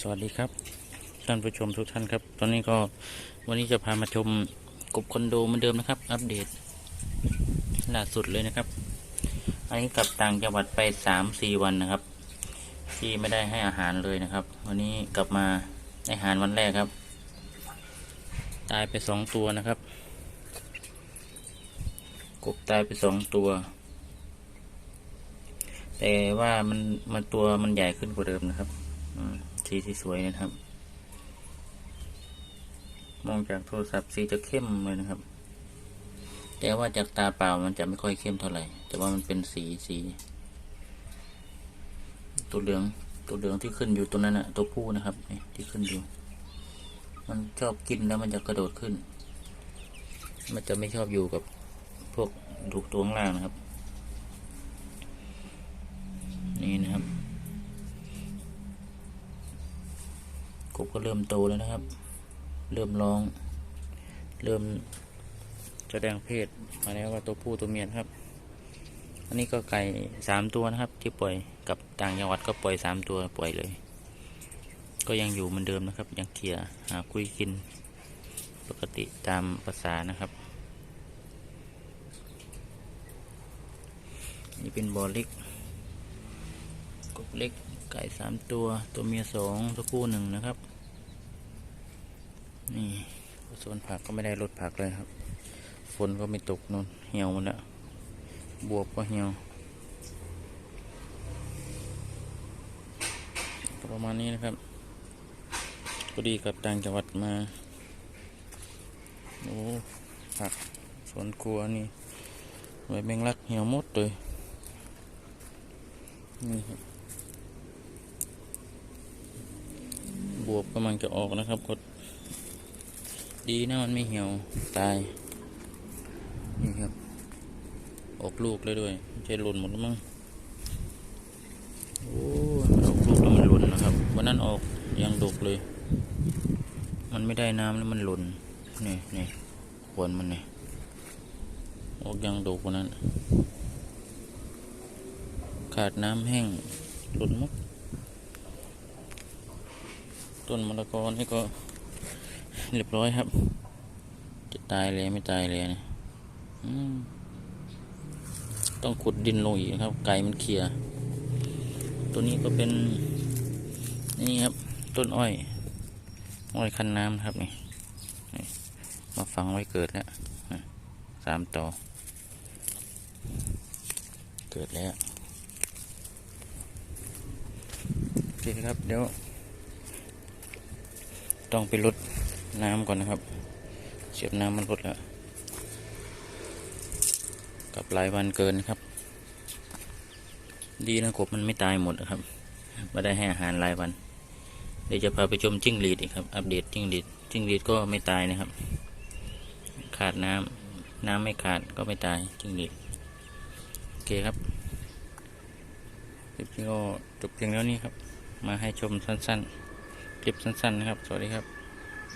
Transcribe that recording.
สวัสดีครับท่านผู้ชมทุกท่านครับ ตอนนี้ก็วันนี้จะพามาชมกบคอนโดเหมือนเดิมนะครับ อัปเดตล่าสุดเลยนะครับ อันนี้กลับต่างจังหวัดไปสามสี่วันนะครับ ที่ไม่ได้ให้อาหารเลยนะครับ วันนี้กลับมาให้อาหารวันแรกครับ ตายไปสองตัวนะครับ กบตายไปสองตัว แต่ว่ามันมันตัวมันใหญ่ขึ้นกว่าเดิมนะครับ อืม สีที่สวยนะครับ มองจากโทรศัพท์สีจะเข้มเลยนะครับ แต่ว่าจากตาเปล่ามันจะไม่ค่อยเข้มเท่าไหร่ แต่ว่ามันเป็นสีสีตัวเหลืองตัวเหลืองที่ขึ้นอยู่ตัวนั้นนะตัวผู้นะครับที่ขึ้นอยู่ มันชอบกินแล้วมันจะกระโดดขึ้น มันจะไม่ชอบอยู่กับพวกดูกตัวข้างล่างนะครับ นี่นะครับ บก็เริ่มโตแล้วนะครับ เริ่มร้อง เริ่มแสดงเพศมาแล้วว่าตัวผู้ตัวเมียครับ อันนี้ก็ไก่สามตัวนะครับ ที่ปล่อยกับต่างจังหวัดก็ปล่อยสามตัวปล่อยเลย ก็ยังอยู่เหมือนเดิมนะครับ ยังเคลียร์หาคุยกินปกติตามภาษานะครับนี่เป็นบอเล็กกบเล็กไก่สามตัว ตัวเมียสองตัวผู้หนึ่งนะครับ นี่สวนผักก็ไม่ได้ลดผักเลยครับ ฝนก็ไม่ตกนนเหี่ยวหมันละบวบก็เหี่ยวประมาณนี้นะครับพอดีกับต่างจังหวัดมาโอ้ผักสวนครัวนี่ไว้แมงลักเหี่ยวมดเลยนี่ครับบวบกำลังจะออกนะครับก็ดี นะมันไม่เหี่ยวตาย นี่ครับ ออกลูกเลยด้วยม่ใช่หล่นหมดแล้วมั้งโอ้ออกลูกแล้วมันหล่นนะครับ วันนั้นออกยังดกเลย มันไม่ได้น้ำแล้วมันหล่นนี่นี่ขวนมันนี่ออกยังดกวันนั้น ขาดน้ำแห้งหล่นหมดต้นมะละกอนี่ก็ เรียบร้อยครับ จะตายเลยไม่ตายเลยนะต้องขุดดินลงอีกครับ ไก่มันเคลียตัวนี้ก็เป็นนี่ครับ ต้นอ้อยอ้อยคันน้ำครับนี่มาฝังไว้เกิดแล้วสามต่อ เกิดแล้วโอเคครับ เดี๋ยว ต้องไปลด น้ำก่อนนะครับ เสียบน้ำมันลดแล้วกับหลายวันเกินครับ ดีนะกบมันไม่ตายหมดนะครับมาได้ให้อาหารหลายวัน เดี๋ยวจะพาไปชมจิ้งหรีดอีกครับ อัปเดตจิ้งหรีด จิ้งหรีดก็ไม่ตายนะครับ ขาดน้ำน้ำไม่ขาดก็ไม่ตายจิ้งหรีด โอเคครับคลิปนี้ก็จบเพียงแล้วนี้ครับ มาให้ชมสั้นๆ คลิปสั้นๆนะครับ สวัสดีครับ